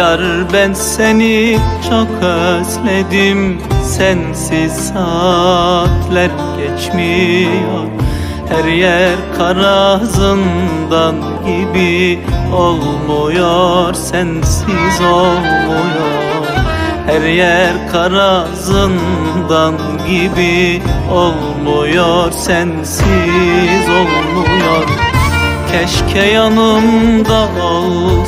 Yar ben seni çok özledim. Sensiz saatler geçmiyor. Her yer kara zindan gibi Olmuyor sensiz olmuyor. Her yer kara zindan gibi Olmuyor sensiz olmuyor. Keşke yanımda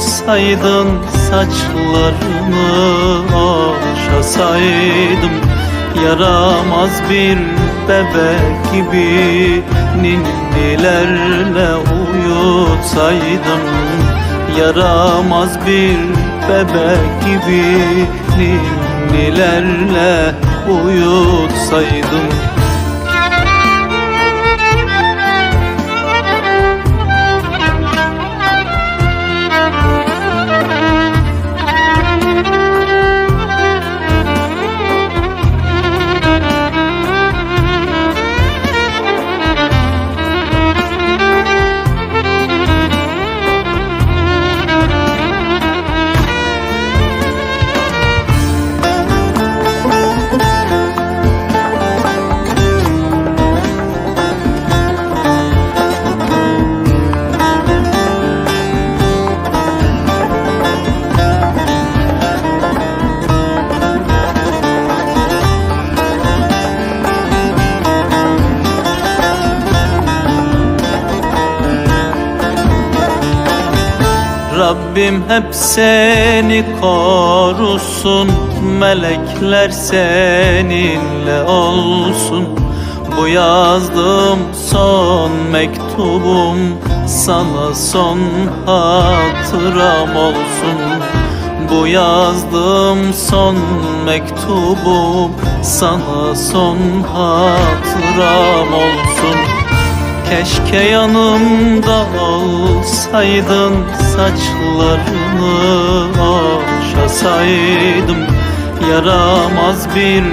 olsaydın Saçlarını okşasaydım Yaramaz bir bebek gibi Ninnilerle uyutsaydım Yaramaz bir bebek gibi Ninnilerle uyutsaydım Rabbim hep seni korusun Melekler seninle olsun. Bu yazdığım son mektubum Sana son hatıram olsun. Bu yazdığım son mektubum Sana son hatıram olsun. Keşke yanımda olsaydın Saçlarını okşasaydım Yaramaz bir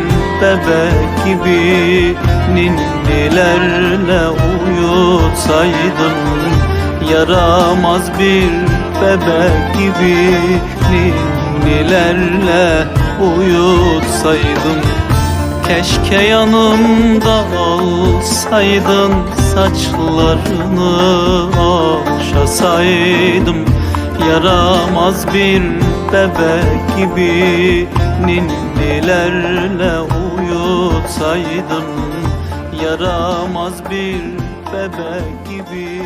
bebek gibi Ninnilerle uyutsaydım Yaramaz bir bebek gibi Ninnilerle uyutsaydım Keşke yanımda olsaydın Saçlarını okşasaydım Yaramaz bir bebek gibi Ninnilerle uyutsaydım Yaramaz bir bebek gibi